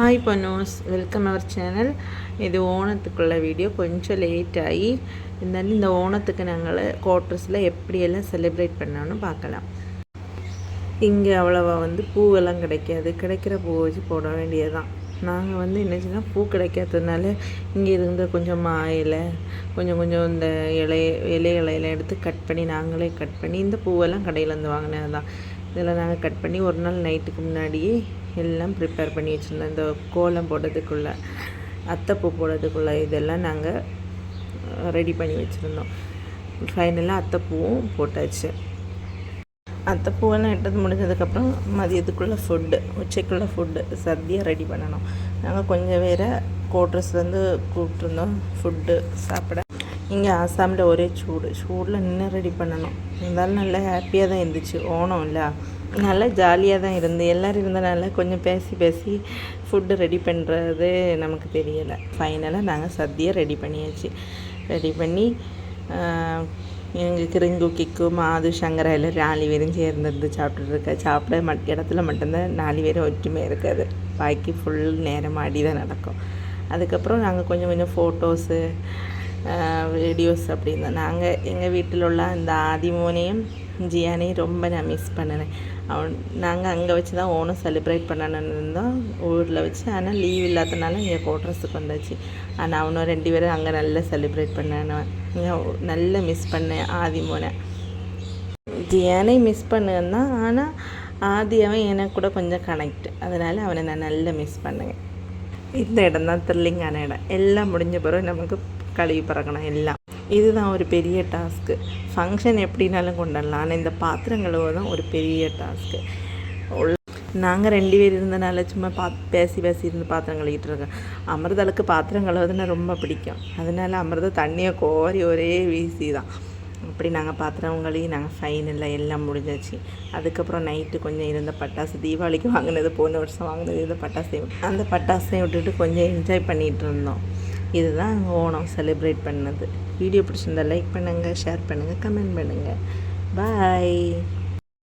Hi பனோஸ் welcome our channel இது ஓணத்துக்குள்ள வீடியோ கொஞ்சம் லேட்டாகி இருந்தாலும் இந்த ஓணத்துக்கு நாங்கள் குவார்ட்டர்ஸில் எப்படியெல்லாம் செலிப்ரேட் பண்ணோன்னு பார்க்கலாம். இங்கே அவ்வளோவா வந்து பூவெல்லாம் கிடைக்காது. கிடைக்கிற பூ வச்சு போட வேண்டியதுதான். நாங்கள் வந்து என்னச்சுன்னா பூ கிடைக்காததுனால இங்கே இருந்த கொஞ்சம் மா இலை கொஞ்சம் கொஞ்சம் இந்த இலை இலைகளையெல்லாம் எடுத்து கட் பண்ணி நாங்களே கட் பண்ணி இந்த பூவெல்லாம் கடையிலேருந்து வாங்கினது தான் இதெல்லாம் நாங்கள் கட் பண்ணி ஒரு நாள் நைட்டுக்கு முன்னாடியே எல்லாம் ப்ரிப்பேர் பண்ணி வச்சுருந்தோம். இந்த கோலம் போடுறதுக்குள்ளே அத்தைப்பூ போடுறதுக்குள்ளே இதெல்லாம் நாங்கள் ரெடி பண்ணி வச்சுருந்தோம். ஃபைனலாக அத்தைப்பூவும் போட்டாச்சு. அத்தைப்பூவெல்லாம் எட்டது முடிஞ்சதுக்கப்புறம் மதியத்துக்குள்ளே ஃபுட்டு உச்சைக்குள்ளே ஃபுட்டு சத்தியாக ரெடி பண்ணணும். நாங்கள் கொஞ்சம் பேரை கோட்ரஸ்லேருந்து கூப்பிட்ருந்தோம் ஃபுட்டு சாப்பிட. இங்கே ஆசாமில் ஒரே சூடு. சூடில் நின்று ரெடி பண்ணணும். இருந்தாலும் நல்லா ஹாப்பியாக தான் இருந்துச்சு. ஓணம் இல்லை. நல்லா ஜாலியாக தான் இருந்து எல்லோரும் இருந்தனால கொஞ்சம் பேசி பேசி ஃபுட்டு ரெடி பண்ணுறது நமக்கு தெரியலை. ஃபைனலாக நாங்கள் சத்தியை ரெடி பண்ணியாச்சு. ரெடி பண்ணி எங்களுக்கு ரிங்கு கிக்கு மாது சங்கரா எல்லாம் நாலு பேரும் சேர்ந்துருந்து சாப்பிட்டுருக்க சாப்பிட மட் இடத்துல மட்டும்தான் நாலு பேரும் ஒற்றுமை இருக்காது. பாக்கி ஃபுல் நேரம் ஆடி தான் நடக்கும். அதுக்கப்புறம் நாங்கள் கொஞ்சம் கொஞ்சம் ஃபோட்டோஸு வீடியோஸ் அப்படின்னு நாங்கள் எங்கள் வீட்டில் உள்ள இந்த ஆதிமோனையும் ஜியானையும் ரொம்ப நான் மிஸ் பண்ணினேன். அவன் நாங்கள் அங்கே வச்சு தான் ஓணம் செலிப்ரேட் பண்ணணும்னு இருந்தோம். ஊரில் வச்சு ஆனால் லீவ் இல்லாதனால இங்கே கோட்ரஸுக்கு வந்தாச்சு. ஆனால் அவனும் ரெண்டு பேரும் அங்கே நல்லா செலிப்ரேட் பண்ணேன் நல்லா மிஸ் பண்ணேன் ஆதிமோனை. ஜியானை மிஸ் பண்ணுன்னா ஆனால் ஆதி அவன் எனக்கு கூட கொஞ்சம் கனெக்ட் அதனால் அவனை நான் நல்லா மிஸ் பண்ணுவேன் இந்த இடம் தான் த்ரில்லிங்கான இடம். எல்லாம் முடிஞ்ச பிறகு நமக்கு கழுவி பறக்கணும் எல்லாம். இதுதான் ஒரு பெரிய டாஸ்க்கு ஃபங்க்ஷன் எப்படினாலும் கொண்டாடலாம் ஆனால் இந்த பாத்திரம் கழுவுதான் ஒரு பெரிய டாஸ்க்கு நாங்கள் ரெண்டு பேர் இருந்தனால சும்மா பா பேசி பேசி இருந்து பாத்திரம் கழுவிட்டு இருக்கேன் அமிர்தளுக்கு பாத்திரம் கழுவுதுன்னா ரொம்ப பிடிக்கும். அதனால அமிர்த தண்ணியை கோரி ஒரே வீசி தான். அப்படி நாங்கள் பாத்திரம் கழுவி நாங்கள் ஃபைனலில் எல்லாம் முடிஞ்சாச்சு. அதுக்கப்புறம் நைட்டு கொஞ்சம் இருந்த பட்டாசு தீபாவளிக்கு வாங்கினது போன வருஷம் வாங்கினது இருந்த பட்டாசையும் அந்த பட்டாசையும் விட்டுட்டு கொஞ்சம் என்ஜாய் பண்ணிகிட்டு இருந்தோம். இதுதான் ஓணம் செலிப்ரேட் பண்ணது. வீடியோ பிடிச்சிருந்தா லைக் பண்ணுங்கள் ஷேர் பண்ணுங்கள் கமெண்ட் பண்ணுங்கள் பாய்